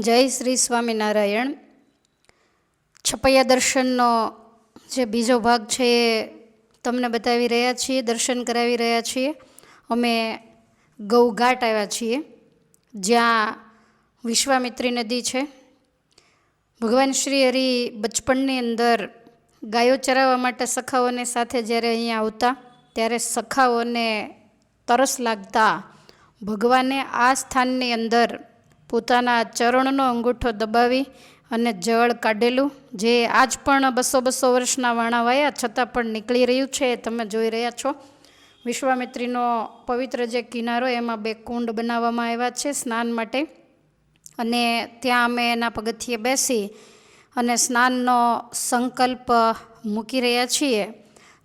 જય શ્રી સ્વામિનારાયણ. છપૈયા દર્શનનો જે બીજો ભાગ છે એ તમને બતાવી રહ્યા છીએ, દર્શન કરાવી રહ્યા છીએ. અમે ગૌઘાટ આવ્યા છીએ, જ્યાં વિશ્વામિત્રી નદી છે. ભગવાન શ્રી હરિ બચપણની અંદર ગાયો ચરાવવા માટે સખાઓને સાથે જ્યારે અહીંયા આવતા, ત્યારે સખાઓને તરસ લાગતા ભગવાને આ સ્થાનની અંદર પોતાના ચરણનો અંગૂઠો દબાવી અને જળ કાઢેલું, જે આજ પણ બસો બસો વર્ષના વાણા વાયા છતાં પણ નીકળી રહ્યું છે તમે જોઈ રહ્યા છો. વિશ્વામિત્રીનો પવિત્ર જે કિનારો, એમાં બે કુંડ બનાવવામાં આવ્યા છે સ્નાન માટે. અને ત્યાં અમે એના પગથિયે બેસી અને સ્નાનનો સંકલ્પ મૂકી રહ્યા છીએ.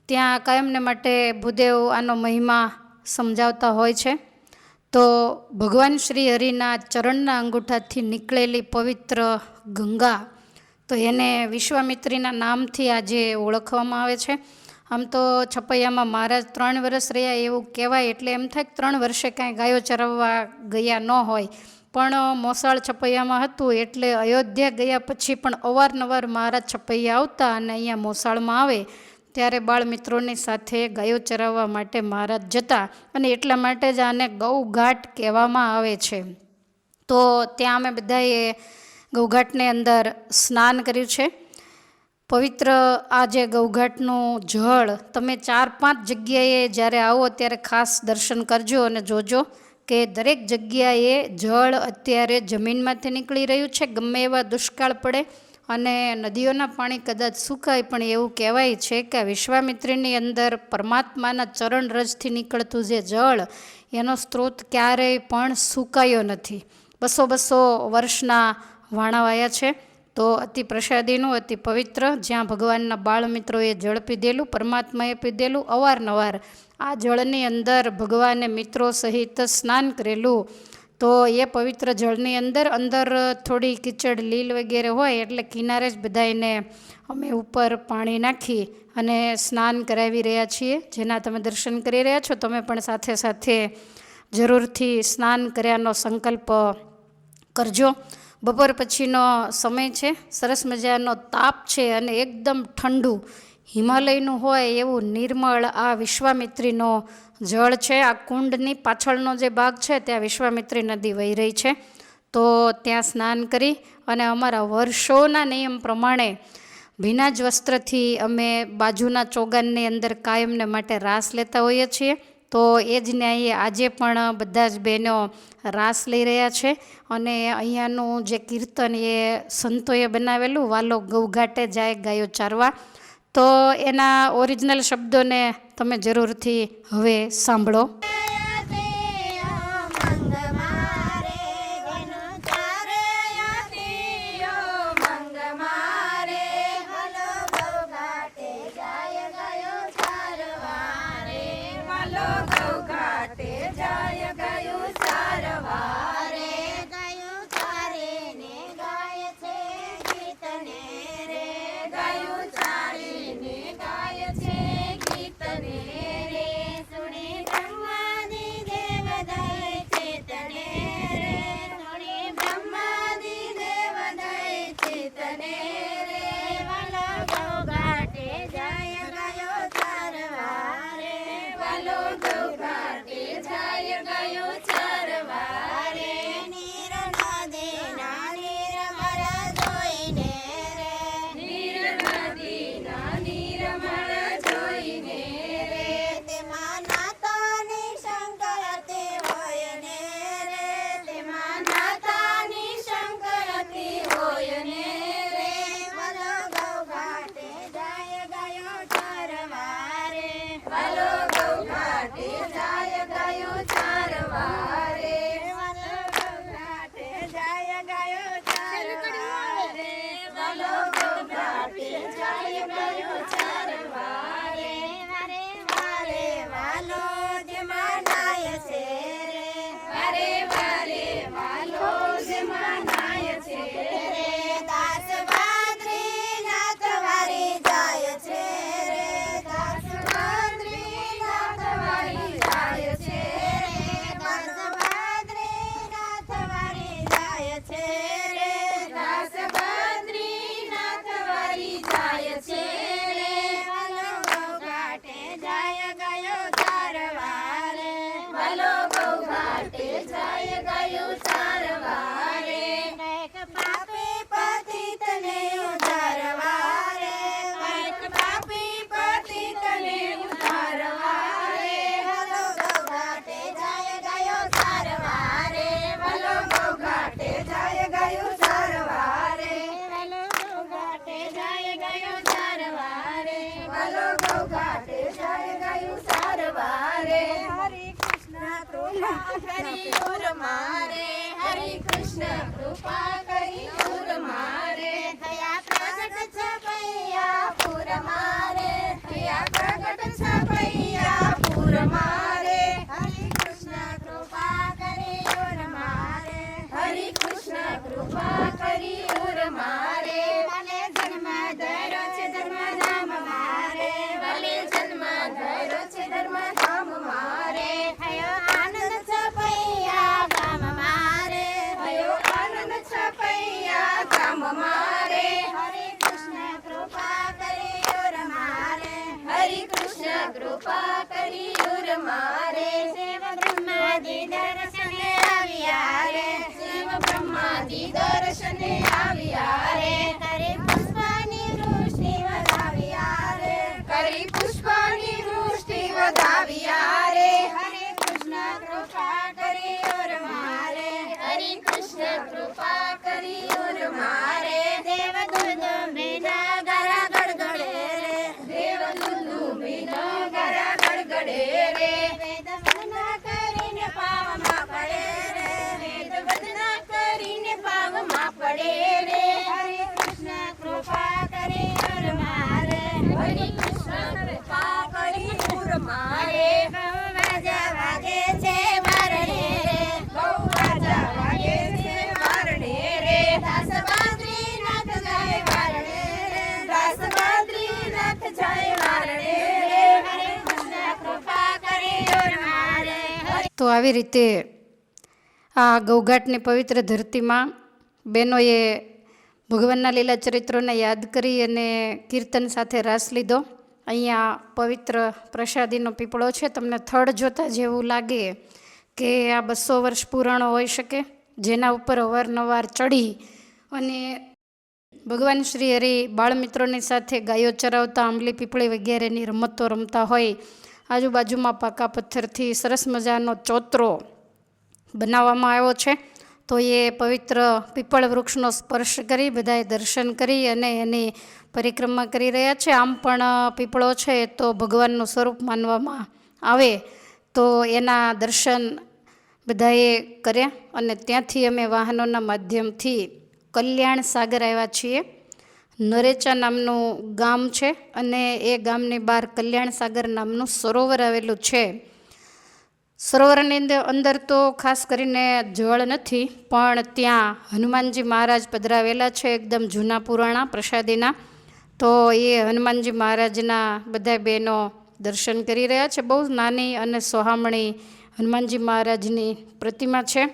ત્યાં કાયમને માટે ભૂદેવ આનો મહિમા સમજાવતા હોય છે. તો ભગવાન શ્રી હરિના ચરણના અંગૂઠાથી નીકળેલી પવિત્ર ગંગા, તો એને વિશ્વામિત્રીના નામથી આજે ઓળખવામાં આવે છે. આમ તો છપૈયામાં મહારાજ ત્રણ વર્ષ રહ્યા એવું કહેવાય, એટલે એમ થાય કે ત્રણ વર્ષે કાંઈ ગાયો ચરાવવા ગયા ન હોય. પણ મોસાળ છપૈયામાં હતું, એટલે અયોધ્યા ગયા પછી પણ અવારનવાર મહારાજ છપૈયા આવતા અને અહીંયા મોસાળમાં આવે. ત્યારે બાળ મિત્રોની સાથે ગાયો ચરાવવા માટે મહારાજ જતા અને એટલા માટે જ આને ગૌઘાટ કહેવામાં આવે છે. તો ત્યાં અમે બધાએ ગૌઘાટની અંદર સ્નાન કર્યું છે. પવિત્ર આ જે ગૌઘાટનું જળ તમે ચાર પાંચ જગ્યાએ જ્યારે આવો ત્યારે ખાસ દર્શન કરજો અને જોજો કે દરેક જગ્યાએ જળ અત્યારે જમીનમાંથી નીકળી રહ્યું છે. ગમે એવા દુષ્કાળ પડે અને નદીઓના પાણી કદાચ સુકાય, પણ એવું કહેવાય છે કે વિશ્વામિત્રીની અંદર પરમાત્માના ચરણ રજથી નીકળતું જે જળ, એનો સ્ત્રોત ક્યારેય પણ સુકાયો નથી. બસો બસો વર્ષના વાણાવાયા છે. તો અતિ પ્રસાદીનું, અતિ પવિત્ર, જ્યાં ભગવાનના બાળમિત્રોએ જળ પીધેલું, પરમાત્માએ પીધેલું, અવારનવાર આ જળની અંદર ભગવાને મિત્રો સહિત સ્નાન કરેલું તો એ પવિત્ર જળની અંદર અંદર થોડી કીચડ લીલ વગેરે હોય એટલે કિનારે જ બધાને અમે ઉપર પાણી નાખી અને સ્નાન કરાવી રહ્યા છીએ. જેના તમે દર્શન કરી રહ્યા છો, તમે પણ સાથે સાથે જરૂરથી સ્નાન કર્યાનો સંકલ્પ કરજો. બપોર પછીનો સમય છે. સરસ મજાનો તાપ છે અને એકદમ ઠંડુ હિમાલયનું હોય એવું નિર્મળ આ વિશ્વામિત્રીનો જળ છે. આ કુંડની પાછળનો જે ભાગ છે ત્યાં વિશ્વામિત્રી નદી વહી રહી છે. તો ત્યાં સ્નાન કરી અને અમારા વર્ષોના નિયમ પ્રમાણે ભીના જ વસ્ત્રથી અમે બાજુના ચોગાનની અંદર કાયમને માટે રાસ લેતા હોઈએ છીએ. તો એ જ ન્યાયે આજે પણ બધા જ બહેનો રાસ લઈ રહ્યા છે અને અહીંયાનું જે કીર્તન એ સંતોએ બનાવેલું, વાલો ગૌઘાટે જાય ગાયો ચારવા. તો એના ઓરિજિનલ શબ્દોને તમે જરૂરથી હવે સાંભળો. સારવારે ગૌ ઘાટે જાય ગયું સારવારે હરે કૃષ્ણ કૃપા કરી ઉર મારે. હરે કૃષ્ણ કૃપા કરી ઉર મારે. થયા પ્રગટ છપૈયા પુર મારે. થયા પ્રગટ છે પૈયા પૂર મારે. આવી રીતે આ ગૌઘાટની પવિત્ર ધરતીમાં બહેનોએ ભગવાનના લીલા ચરિત્રોને યાદ કરી અને કીર્તન સાથે રાસ લીધો. અહીંયા પવિત્ર પ્રસાદીનો પીપળો છે. તમને થડ જોતાં જેવું લાગે કે આ બસો વર્ષ પુરાણો હોઈ શકે, જેના ઉપર અવારનવાર ચડી અને ભગવાન શ્રી હરિ બાળમિત્રોની સાથે ગાયો ચરાવતા, આંબલી પીપળી વગેરેની રમતો રમતા હોય આજુબાજુમાં પાકા પથ્થરથી સરસ મજાનો ચોતરો બનાવવામાં આવ્યો છે. તો એ પવિત્ર પીપળ વૃક્ષનો સ્પર્શ કરી બધાએ દર્શન કરી અને એની પરિક્રમા કરી રહ્યા છે. આમ પણ પીપળો છે તો ભગવાનનું સ્વરૂપ માનવામાં આવે. તો એના દર્શન બધાએ કર્યા અને ત્યાંથી અમે વાહનોના માધ્યમથી કલ્યાણ સાગર આવ્યા છીએ. નરેચા નામનું ગામ છે અને એ ગામની બહાર કલ્યાણ સાગર નામનું સરોવર આવેલું છે. સરોવરની અંદર અંદર તો ખાસ કરીને જળ નથી, પણ ત્યાં હનુમાનજી મહારાજ પધરાવેલા છે એકદમ જૂના પુરાણા પ્રસાદીના. તો એ હનુમાનજી મહારાજના બધા બહેનો દર્શન કરી રહ્યા છે. બહુ નાની અને સોહામણી હનુમાનજી મહારાજની પ્રતિમા છે.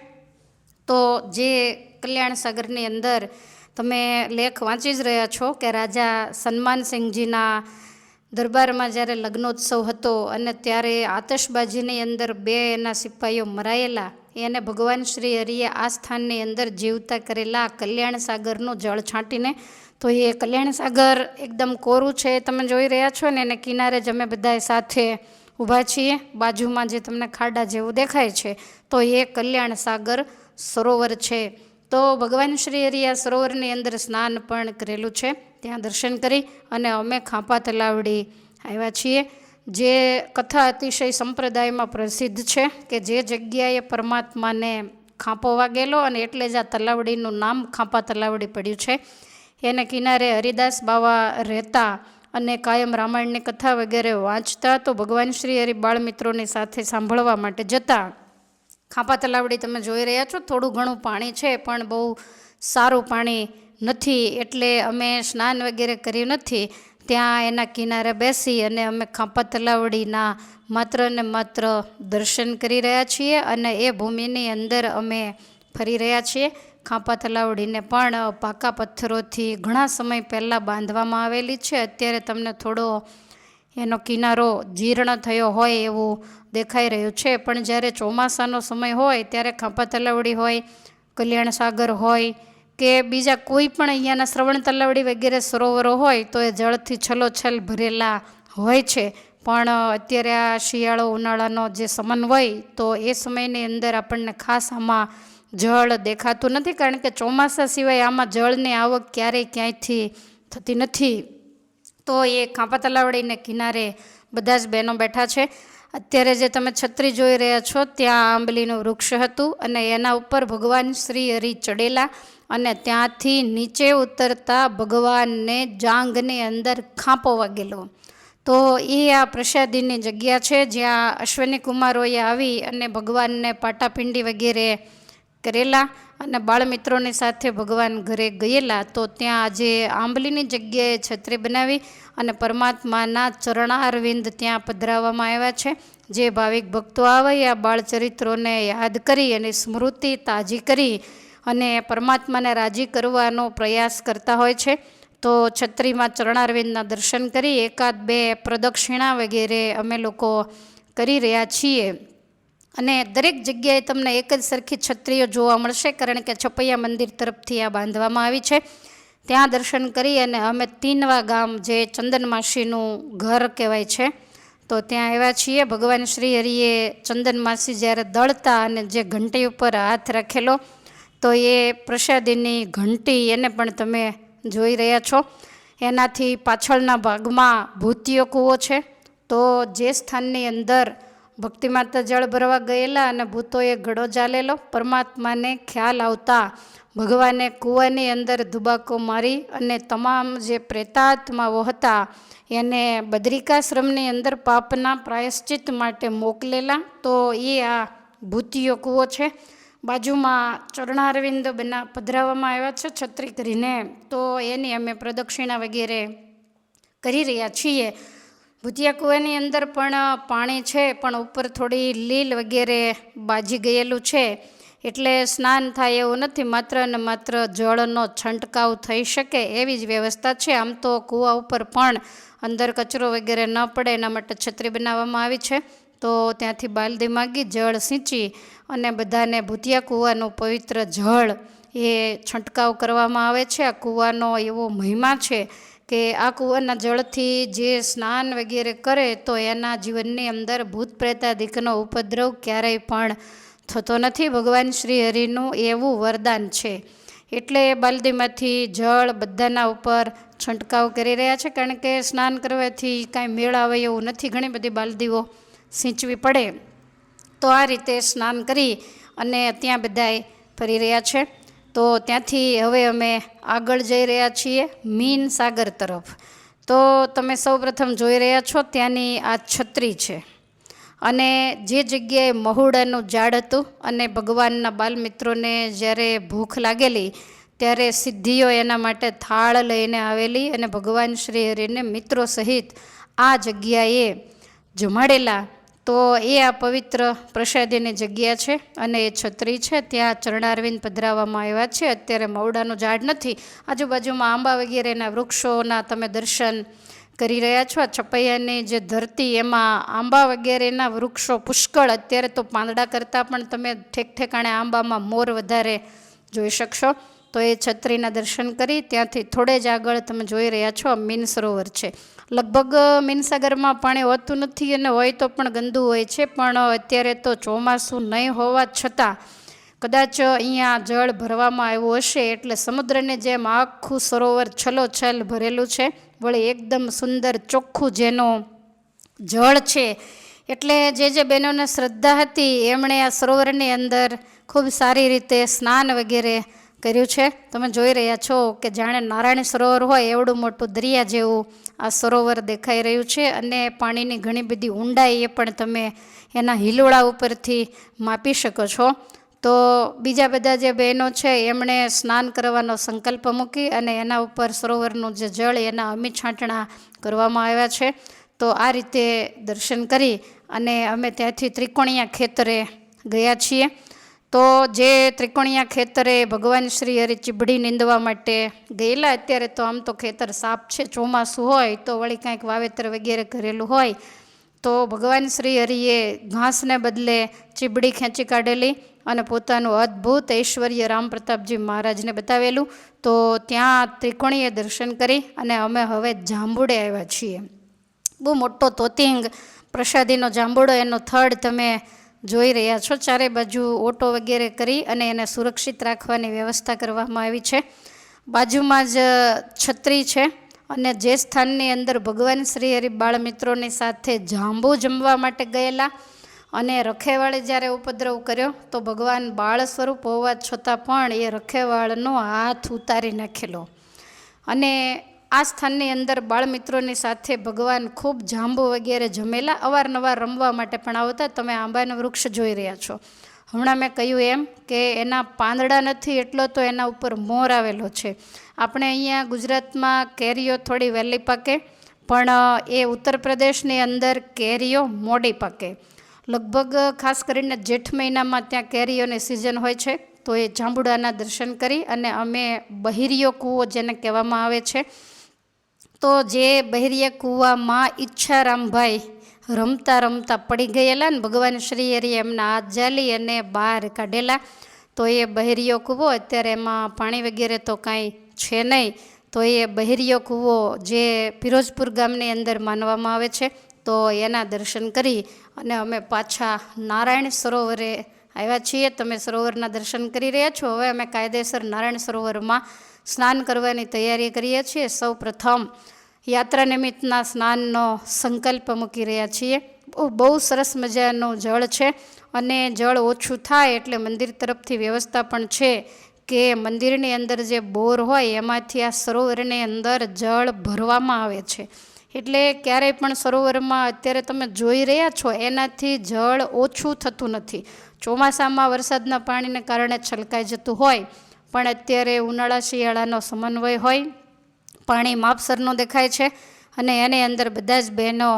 તો જે કલ્યાણ સાગરની અંદર તમે લેખ વાંચી જ રહ્યા છો કે રાજા સન્માનસિંહજીના દરબારમાં જ્યારે લગ્નોત્સવ હતો અને ત્યારે આતશબાજીની અંદર બે એના સિપાહીઓ મરાયેલા, એને ભગવાન શ્રી હરિએ આ સ્થાનની અંદર જીવતા કરેલા કલ્યાણ સાગરનું જળ છાંટીને, તો એ કલ્યાણ સાગર એકદમ કોરું છે તમે જોઈ રહ્યા છો ને, એને કિનારે જ અમે બધાએ સાથે ઊભા છીએ, બાજુમાં જે તમને ખાડા જેવું દેખાય છે, તો એ કલ્યાણ સાગર સરોવર છે. તો ભગવાન શ્રી હરિયા સરોવરની અંદર સ્નાન પણ કરેલું છે. ત્યાં દર્શન કરી અને અમે ખાંપા તલાવડી આવ્યા છીએ. જે કથા અતિશય સંપ્રદાયમાં પ્રસિદ્ધ છે કે જે જગ્યાએ પરમાત્માને ખાંપો વાગેલો અને એટલે જ આ તલાવડીનું નામ ખાંપા તલાવડી પડ્યું છે. એને કિનારે હરિદાસ બાવા રહેતા અને કાયમ રામાયણની કથા વગેરે વાંચતા તો ભગવાન શ્રી હરિ બાળમિત્રોની સાથે સાંભળવા માટે જતા ખાંપા તલાવડી તમે જોઈ રહ્યા છો, થોડું ઘણું પાણી છે, પણ બહુ સારું પાણી નથી. એટલે અમે સ્નાન વગેરે કર્યું નથી. ત્યાં એના કિનારે બેસી અને અમે ખાંપા તલાવડીના માત્ર ને માત્ર દર્શન કરી રહ્યા છીએ અને એ ભૂમિની અંદર અમે ફરી રહ્યા છીએ. ખાંપા તલાવડીને પણ પાકા પથ્થરોથી ઘણા સમય પહેલાં બાંધવામાં આવેલી છે. અત્યારે તમને થોડો એનો કિનારો જીર્ણ થયો હોય એવું દેખાઈ રહ્યું છે. પણ જ્યારે ચોમાસાનો સમય હોય, ત્યારે ખાંપા તલાવડી હોય કલ્યાણ સાગર હોય કે બીજા કોઈ પણ અહીંયાના શ્રવણ તલાવડી વગેરે સરોવરો હોય, તો એ જળથી છલોછલ ભરેલા હોય છે. પણ અત્યારે આ શિયાળો, ઉનાળાનો જે સમન્વય તો એ સમયની અંદર આપણને ખાસ આમાં જળ દેખાતું નથી. કારણ કે ચોમાસા સિવાય આમાં જળની આવક ક્યારેય ક્યાંયથી થતી નથી. તો એ ખાંપા તલાવડીને કિનારે બધા જ બહેનો બેઠા છે. અત્યારે જે તમે છત્રી જોઈ રહ્યા છો, ત્યાં આંબલીનું વૃક્ષ હતું અને એના ઉપર ભગવાન શ્રી હરિ ચડેલા અને ત્યાંથી નીચે ઉતરતા ભગવાનને જાંગની અંદર ખાંપો વાગેલો તો એ આ પ્રસાદીની જગ્યા છે જ્યાં અશ્વિની કુમારોએ આવી અને ભગવાનને પાટાપિંડી વગેરે કરેલા અને બાળમિત્રોની સાથે ભગવાન ઘરે ગયેલા, તો ત્યાં આજે આંબલીની જગ્યાએ છત્રી બનાવી અને પરમાત્માના ચરણારવિંદ ત્યાં પધરાવવામાં આવ્યા છે. જે ભાવિક ભક્તો આવે આ બાળચરિત્રોને યાદ કરી અને સ્મૃતિ તાજી કરી અને પરમાત્માને રાજી કરવાનો પ્રયાસ કરતા હોય છે. તો છત્રીમાં ચરણારવિંદના દર્શન કરી એકાદ બે પ્રદક્ષિણા વગેરે અમે લોકો કરી રહ્યા છીએ. અને દરેક જગ્યાએ તમને એક જ સરખી છત્રીઓ જોવા મળશે, કારણ કે છપૈયા મંદિર તરફથી આ બાંધવામાં આવી છે. ત્યાં દર્શન કરી અને અમે તીનવા ગામ જે ચંદનમાસીનું ઘર કહેવાય છે, તો ત્યાં આવ્યા છીએ. ભગવાન શ્રી હરિએ ચંદનમાસી જ્યારે દળતા અને જે ઘંટી ઉપર હાથ રાખેલો, તો એ પ્રસાદીની ઘંટી એને પણ તમે જોઈ રહ્યા છો. એનાથી પાછળના ભાગમાં ભૂતિયો કૂવો છે. તો જે સ્થાનની અંદર ભક્તિ માતા જળ ભરવા ગયેલા અને ભૂતોએ ઘડો ચાલેલો. પરમાત્માને ખ્યાલ આવતા ભગવાને કૂવાની અંદર ધુબાકો મારી અને તમામ જે પ્રેતાત્માઓ હતા એને બદ્રિકાશ્રમની અંદર પાપના પ્રાયશ્ચિત માટે મોકલેલા. તો એ આ ભૂતિયો કૂવો છે. બાજુમાં ચરણારવિંદ બના પધરાવવામાં આવ્યા છે છત્રી કરીને. તો એની અમે પ્રદક્ષિણા વગેરે કરી રહ્યા છીએ. ભૂતિયા કૂવાની અંદર પણ પાણી છે, પણ ઉપર થોડી લીલ વગેરે બાજી ગયેલું છે. એટલે સ્નાન થાય એવું નથી, માત્ર ને માત્ર જળનો છંટકાવ થઈ શકે એવી જ વ્યવસ્થા છે. આમ તો કૂવા ઉપર પણ અંદર કચરો વગેરે ન પડે, એના માટે છત્રી બનાવવામાં આવી છે. તો ત્યાંથી બાલદી માગી, જળ સિંચી અને બધાને ભૂતિયા કૂવાનું પવિત્ર જળ એ છંટકાવ કરવામાં આવે છે. આ કૂવાનો એવો મહિમા છે કે આ કૂવાના જળથી જે સ્નાન વગેરે કરે, તો એના જીવનની અંદર ભૂત પ્રેતાદિકનો ઉપદ્રવ ક્યારેય પણ થતો નથી. ભગવાન શ્રી હરિનું એવું વરદાન છે. એટલે બાલદીમાંથી જળ બધાના ઉપર છંટકાવ કરી રહ્યા છે. કારણ કે સ્નાન કરવાથી કાંઈ મેળ આવે એવું નથી. ઘણી બધી બાલદીઓ સિંચવી પડે. તો આ રીતે સ્નાન કરી અને ત્યાં બધાએ ફરી રહ્યા છે. તો ત્યાંથી હવે અમે આગળ જઈ રહ્યા છીએ મીન સાગર તરફ. તો તમે સૌપ્રથમ જોઈ રહ્યા છો ત્યાંની આ છત્રી છે. અને જે જગ્યાએ મહુડાનું ઝાડ હતું અને ભગવાનના બાલમિત્રોને જ્યારે ભૂખ લાગેલી, ત્યારે સિદ્ધિઓ એના માટે થાળ લઈને આવેલી અને ભગવાન શ્રી હરિને મિત્રો સહિત આ જગ્યાએ જમાડેલા તો એ આ પવિત્ર પ્રસાદીની જગ્યા છે અને એ છત્રી છે. ત્યાં ચરણારવિંદ પધરાવવામાં આવ્યા છે. અત્યારે મવડાનું ઝાડ નથી. આજુબાજુમાં આંબા વગેરેના વૃક્ષોના તમે દર્શન કરી રહ્યા છો. આ છપૈયાની જે ધરતી, એમાં આંબા વગેરેના વૃક્ષો પુષ્કળ. અત્યારે તો પાંદડા કરતાં પણ તમે ઠેક ઠેકાણે આંબામાં મોર વધારે જોઈ શકશો. તો એ છત્રીના દર્શન કરી ત્યાંથી થોડે જ આગળ તમે જોઈ રહ્યા છો મીન સરોવર છે. લગભગ મીનસાગરમાં પાણી હોતું નથી અને હોય તો પણ ગંદુ હોય છે, પણ અત્યારે તો ચોમાસું નહીં હોવા છતાં કદાચ અહીંયા જળ ભરવામાં આવ્યું હશે એટલે સમુદ્રને જેમ આખું સરોવર છલોછલ ભરેલું છે, વળી એકદમ સુંદર ચોખ્ખું જેનું જળ છે, એટલે જે જે બહેનોને શ્રદ્ધા હતી, એમણે આ સરોવરની અંદર ખૂબ સારી રીતે સ્નાન વગેરે કર્યું છે. તમે જોઈ રહ્યા છો કે જાણે નારાયણ સરોવર હોય એવડું મોટું દરિયા જેવું આ સરોવર દેખાઈ રહ્યું છે અને પાણીની ઘણી બધી ઊંડાઈ એ પણ તમે એના હિલોળા ઉપરથી માપી શકો છો. તો બીજા બધા જે બહેનો છે એમણે સ્નાન કરવાનો સંકલ્પ મૂકી અને એના ઉપર સરોવરનું જે જળ એના અમી છાંટણા કરવામાં આવ્યા છે. તો આ રીતે દર્શન કરી અને અમે ત્યાંથી ત્રિકોણિયા ખેતરે ગયા છીએ. તો જે ત્રિકોણિયા ખેતરે ભગવાન શ્રી હરિ ચીબડી નીંદવા માટે ગયેલા, અત્યારે તો આમ તો ખેતર સાફ છે, ચોમાસું હોય, તો વળી કાંઈક વાવેતર વગેરે કરેલું હોય, તો ભગવાન શ્રી હરિએ ઘાસને બદલે ચીબડી ખેંચી કાઢેલી અને પોતાનું અદ્ભુત ઐશ્વર્ય રામ પ્રતાપજી મહારાજને બતાવેલું. તો ત્યાં ત્રિકોણીએ દર્શન કરી અને અમે હવે જાંબુડે આવ્યા છીએ. બહુ મોટો તોતિંગ, પ્રસાદીનો જાંબુડો, એનો થડ તમે જોઈ રહ્યા છો. ચારે બાજુ ઓટો વગેરે કરી અને એને સુરક્ષિત રાખવાની વ્યવસ્થા કરવામાં આવી છે. બાજુમાં જ છત્રી છે અને જે સ્થાનની અંદર ભગવાન શ્રી હરિ બાળમિત્રોની સાથે જાંબુ જમવા માટે ગયેલા અને રખેવાળે જ્યારે ઉપદ્રવ કર્યો, તો ભગવાન બાળ સ્વરૂપ હોવા છતાં પણ એ રખેવાળનો હાથ ઉતારી નાખેલો. અને આ સ્થાનની અંદર બાળમિત્રોની સાથે ભગવાન ખૂબ જાંબુ વગેરે જમેલા, અવારનવાર રમવા માટે પણ આવતા તમે આંબાનું વૃક્ષ જોઈ રહ્યા છો. હમણાં મેં કહ્યું એમ કે એના પાંદડા નથી, એટલો તો એના ઉપર મોર આવેલો છે. આપણે અહીંયા ગુજરાતમાં કેરીઓ થોડી વહેલી પાકે, પણ એ ઉત્તર પ્રદેશની અંદર કેરીઓ મોડી પાકે. લગભગ, ખાસ કરીને જેઠ મહિનામાં ત્યાં કેરીઓની સિઝન હોય છે, તો એ જાંબુડાના દર્શન કરી અને અમે બહિરિયો કૂવો જેને કહેવામાં આવે છે તો જે બહેરિયા કૂવામાં ઈચ્છારામભાઈ રમતા રમતા પડી ગયેલા ને ભગવાન શ્રી હરિએ એમના હાથ જાલી અને બહાર કાઢેલા, તો એ બહેરિયો કૂવો. અત્યારે એમાં પાણી વગેરે તો કાંઈ છે નહીં. તો એ બહેરિયો કૂવો જે ફિરોજપુર ગામની અંદર માનવામાં આવે છે, તો એના દર્શન કરી અને અમે પાછા નારાયણ સરોવરે આવ્યા છીએ. તમે સરોવરના દર્શન કરી રહ્યા છો. હવે અમે કાયદેસર નારાયણ સરોવરમાં સ્નાન કરવાની તૈયારી કરીએ છીએ. સૌ પ્રથમ યાત્રા નિમિત્તના સ્નાનનો સંકલ્પ મૂકી રહ્યા છીએ. બહુ સરસ મજાનું જળ છે અને જળ ઓછું થાય એટલે મંદિર તરફથી વ્યવસ્થા પણ છે કે મંદિરની અંદર જે બોર હોય એમાંથી આ સરોવરની અંદર જળ ભરવામાં આવે છે. એટલે ક્યારેય પણ સરોવરમાં અત્યારે તમે જોઈ રહ્યા છો એનાથી જળ ઓછું થતું નથી. ચોમાસામાં વરસાદના પાણીને કારણે છલકાઈ જતું હોય, પણ અત્યારે ઉનાળા શિયાળાનો સમન્વય હોય પાણી માપસરનું દેખાય છે અને એની અંદર બધા જ બહેનો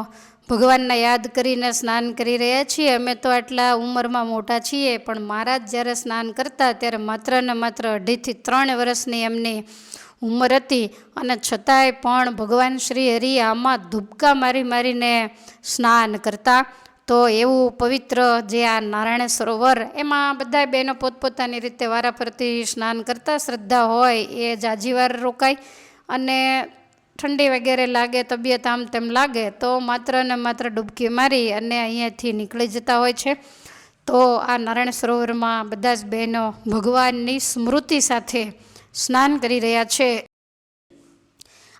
ભગવાનને યાદ કરીને સ્નાન કરી રહ્યા છીએ. અમે તો આટલા ઉંમરમાં મોટા છીએ, પણ મહારાજ જ્યારે સ્નાન કરતા ત્યારે માત્ર ને માત્ર અઢીથી ત્રણ વર્ષની એમની ઉંમર હતી અને છતાંય પણ ભગવાન શ્રી હરિ આમાં ધુબકા મારી મારીને સ્નાન કરતા. તો એવું પવિત્ર જે આ નારાયણ સરોવર, એમાં બધા બહેનો પોતપોતાની રીતે વારાફરતી સ્નાન કરતા. શ્રદ્ધા હોય એ જાજીવાર રોકાય. અને ઠંડી વગેરે લાગે, તબિયત આમ તેમ લાગે, તો માત્ર ને માત્ર ડૂબકી મારી અને અહીંયાથી નીકળી જતા હોય છે. તો આ નારાયણ સરોવરમાં બધા જ બહેનો ભગવાનની સ્મૃતિ સાથે સ્નાન કરી રહ્યા છે.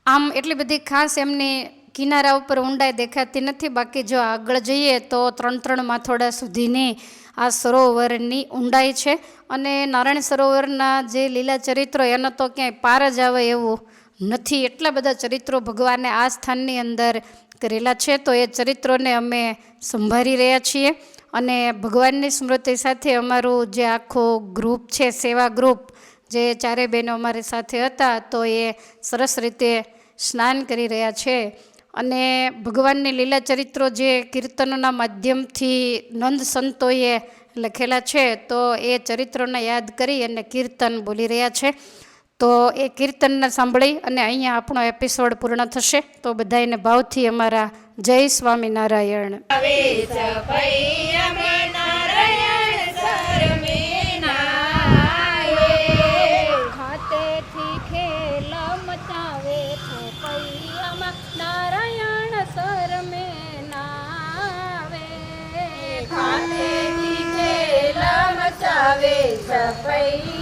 આમ એટલી બધી ખાસ એમની કિનારા ઉપર ઊંડાઈ દેખાતી નથી. બાકી જો આગળ જઈએ તો ત્રણ ત્રણ માથોડા સુધીની આ સરોવરની ઊંડાઈ છે. અને નારાયણ સરોવરના જે લીલા ચરિત્રો, એનો તો ક્યાંય પાર જ આવે એવું નથી એટલા બધા ચરિત્રો ભગવાને આ સ્થાનની અંદર કરેલા છે, તો એ ચરિત્રોને અમે સંભાળી રહ્યા છીએ. અને ભગવાનની સ્મૃતિ સાથે અમારું જે આખો ગ્રુપ છે, સેવા ગ્રુપ, જે ચારે બહેનો અમારી સાથે હતા, તો એ સરસ રીતે સ્નાન કરી રહ્યા છે. અને ભગવાનની લીલા ચરિત્રો જે કીર્તનોના માધ્યમથી નંદ સંતોએ લખેલા છે, તો એ ચરિત્રોને યાદ કરી અને કીર્તન બોલી રહ્યા છે. તો એ કીર્તનને સાંભળી અને અહીંયા આપણો એપિસોડ પૂર્ણ થશે. તો બધાને ભાવથી અમારા જય સ્વામિનારાયણ. આવે સપૈ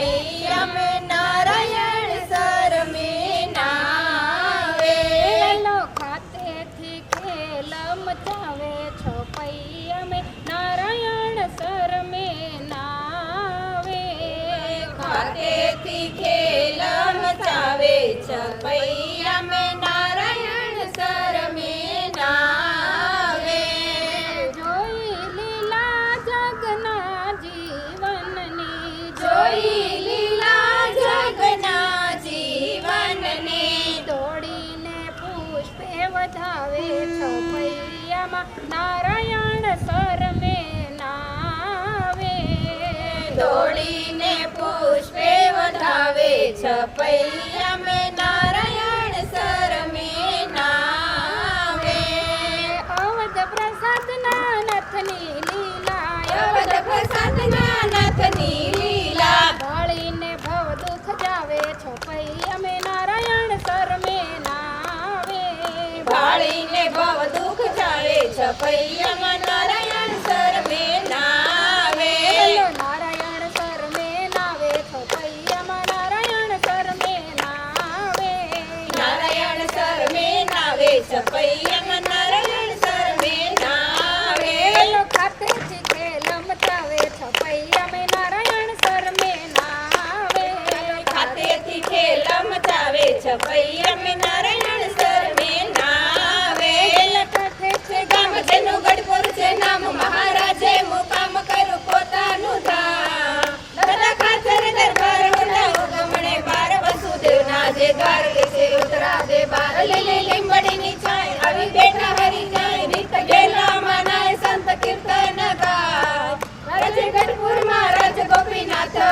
Bye. તોડીને નારાયણ સર મે નામે. અવધ પ્રસાદ લીલા અવધ લીલા. ભળીને ભવ દુખ જાવે છપૈયા મે નારાયણ સર મે ભવ દુખ જાવે છપૈયા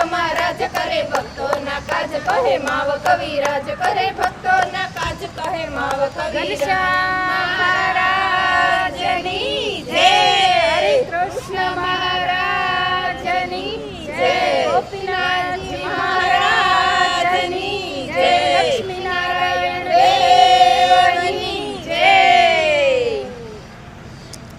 માં કરે ભક્તો ના કાજ કહે માવ કવિ કરે ભક્તો ના કાજ કહે માવ કવિ. મહારાજની જય હરે કૃષ્ણ મહારાજની જય. ગોપીનાથજી મહારાજની જય. લક્ષ્મી